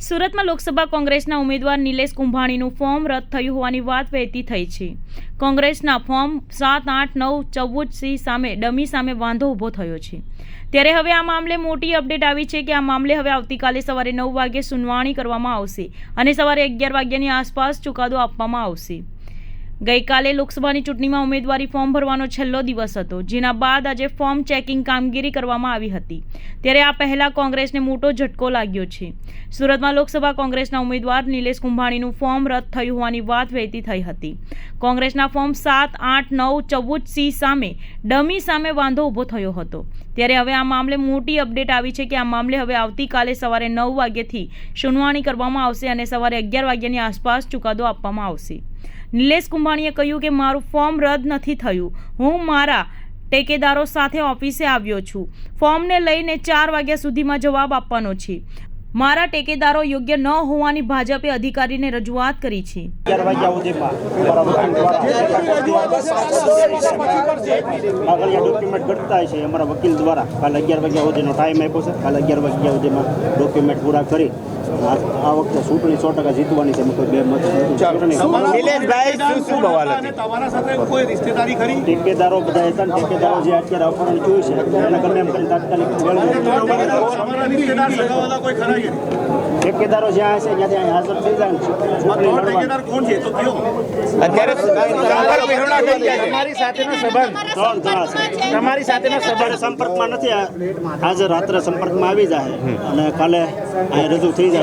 સુરતમાં લોકસભા કોંગ્રેસના ઉમેદવાર નિલેશ કુંભાણીનું ફોર્મ રદ થયું હોવાની વાત વહેતી થઈ છે. કોંગ્રેસના ફોર્મ સાત, આઠ, નવ, ચૌદ, સી સામે ડમી સામે વાંધો ઊભો થયો છે. ત્યારે હવે આ મામલે મોટી અપડેટ આવી છે કે આ મામલે હવે આવતીકાલે સવારે નવ વાગે સુનાવણી કરવામાં આવશે અને સવારે અગિયાર વાગ્યાની આસપાસ ચુકાદો આપવામાં આવશે. ગઈકાલે લોકસભાની ચૂંટણીમાં ઉમેદવારી ફોર્મ ભરવાનો છેલ્લો દિવસ હતો, જેના બાદ આજે ફોર્મ ચેકિંગ કામગીરી કરવામાં આવી હતી. ત્યારે આ પહેલાં કોંગ્રેસને મોટો ઝટકો લાગ્યો છે. સુરતમાં લોકસભા કોંગ્રેસના ઉમેદવાર નિલેશ કુંભાણીનું ફોર્મ રદ થયું હોવાની વાત વહેતી થઈ હતી. કોંગ્રેસના ફોર્મ સાત, આઠ, નવ, ચૌદ, સી સામે ડમી સામે વાંધો ઊભો થયો હતો. ત્યારે હવે આ મામલે મોટી અપડેટ આવી છે કે આ મામલે હવે આવતીકાલે સવારે નવ વાગ્યાથી સુનાવણી કરવામાં આવશે અને સવારે અગિયાર વાગ્યાની આસપાસ ચુકાદો આપવામાં આવશે. નિલેશ કુંભાણીએ કહ્યું કે મારું ફોર્મ રદ નથી થયું. હું મારા ટેકેદારો સાથે ઓફિસે આવ્યો છું. ફોર્મને લઈને ચાર વાગ્યા સુધીમાં જવાબ આપવાનો છે. મારા ટેકેદારો યોગ્ય ન હોવાની ભાજપે અધિકારીને રજૂઆત કરી છે. અમારા વકીલ દ્વારા. કાલે અગિયાર વાગ્યા સુધીનો ટાઈમ આપ્યો છે. કાલે અગિયાર વાગ્યા સુધીમાં ડોક્યુમેન્ટ પૂરા કરી આ આ વખતે ચૂંટણી સો ટકા જીતવાની છે એમાં બે મત તમારા સાથે કોઈ રિશ્તેદારી ખરી? ઠેકેદારો બધા હતા ટેકેદારો જે અત્યારે અપહરણ થયું છે એના ગમે એમ તાત્કાલિક ઠેકેદારો જ્યાં હશે ત્યાંથી અહીં હાજર થઈ જાય છે. છે? તમારી સાથેનો સંબંધ. તમારી સાથેનો સંબંધ. સંપર્કમાં નથી. આ- આજે રાત્રે સંપર્કમાં આવી જાય. અને કાલે અહીં રજૂ થઈ જાય.